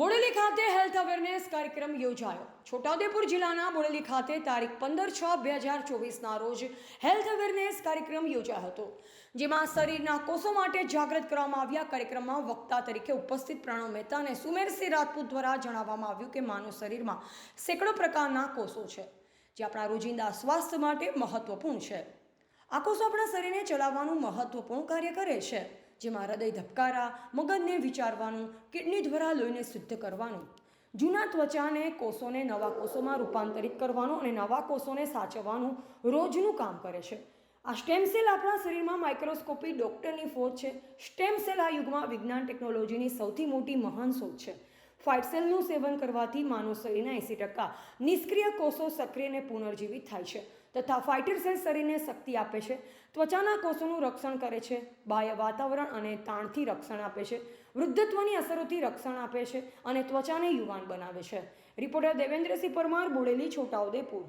બોડેલી ખાતે health awareness કાર્યક્રમ યોજાયો. છોટાઉદેપુર જિલ્લાના બોડેલી ખાતે તારીખ પંદર છ બે હજાર ચોવીસના રોજ હેલ્થ અવેરનેસ કાર્યક્રમ યોજાયો હતો, જેમાં શરીરના કોષો માટે જાગૃત કરવામાં આવ્યા. કાર્યક્રમમાં વક્તા તરીકે ઉપસ્થિત પ્રણવ મહેતા અને સુમેરસિંહ રાજપૂત દ્વારા જણાવવામાં આવ્યું કે માનવ શરીરમાં સેંકડો પ્રકારના કોષો છે, જે આપણા રોજિંદા સ્વાસ્થ્ય માટે મહત્વપૂર્ણ છે. આ કોષો આપણા શરીરને ચલાવવાનું મહત્વપૂર્ણ કાર્ય કરે છે. જેમાં હૃદય ધબકારા, મગજને વિચારવાનું, કિડની દ્વારા લોહીને શુદ્ધ કરવાનું. જૂના ત્વચાને કોષોને નવા કોષોમાં રૂપાંતરિત કરવાનું અને નવા કોષોને સાચવવાનું રોજનું કામ કરે છે. આ સ્ટેમ સેલ આપણા શરીરમાં માઇક્રોસ્કોપી ડોક્ટરની ફોજ છે. સ્ટેમ સેલ આ યુગમાં વિજ્ઞાન ટેકનોલોજીની સૌથી મોટી મહાન શોધ છે. ફાઇટ સેલનું સેવન કરવાથી માનવ શરીરના એંસી ટકા નિષ્ક્રિય કોષો સક્રિય અને પુનર્જીવિત થાય છે તથા ફાઇટર સેલ શરીરને શક્તિ આપે છે. ત્વચાના કોષોનું રક્ષણ કરે છે, બાહ્ય વાતાવરણ અને તાણથી રક્ષણ આપે છે, વૃદ્ધત્વની અસરોથી રક્ષણ આપે છે અને ત્વચાને યુવાન બનાવે છે. રિપોર્ટર દેવેન્દ્રસિંહ પરમાર, બોડેલી છોટાઉદેપુર